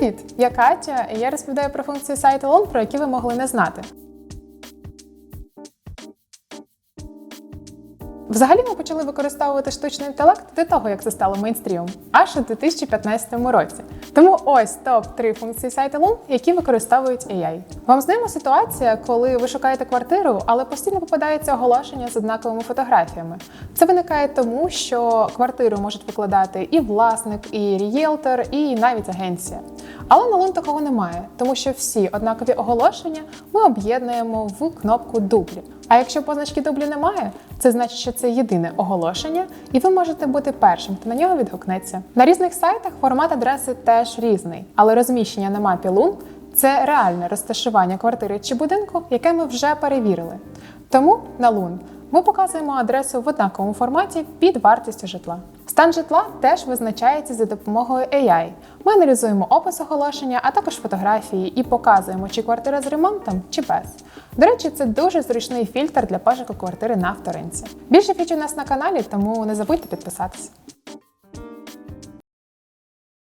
Привіт! Я Катя, і я розповідаю про функції сайту Loan, про які ви могли не знати. Взагалі ми почали використовувати штучний інтелект до того, як це стало мейнстрімом, аж у 2015 році. Тому ось топ 3 функції сайту Loom, які використовують AI. Вам знайома ситуація, коли ви шукаєте квартиру, але постійно попадається оголошення з однаковими фотографіями. Це виникає тому, що квартиру можуть викладати і власник, і рієлтор, і навіть агенція. Але на Loom такого немає, тому що всі однакові оголошення ми об'єднуємо в кнопку дублі. А якщо позначки дублі немає, це значить, що це єдине оголошення, і ви можете бути першим, хто на нього відгукнеться. На різних сайтах формат адреси теж різний, але розміщення на мапі Лун це реальне розташування квартири чи будинку, яке ми вже перевірили. Тому на Лун ми показуємо адресу в однаковому форматі під вартістю житла. Стан житла теж визначається за допомогою AI. Ми аналізуємо опис оголошення, а також фотографії і показуємо, чи квартира з ремонтом, чи без. До речі, це дуже зручний фільтр для пошуку квартири на вторинці. Більше фіч у нас на каналі, тому не забудьте підписатися.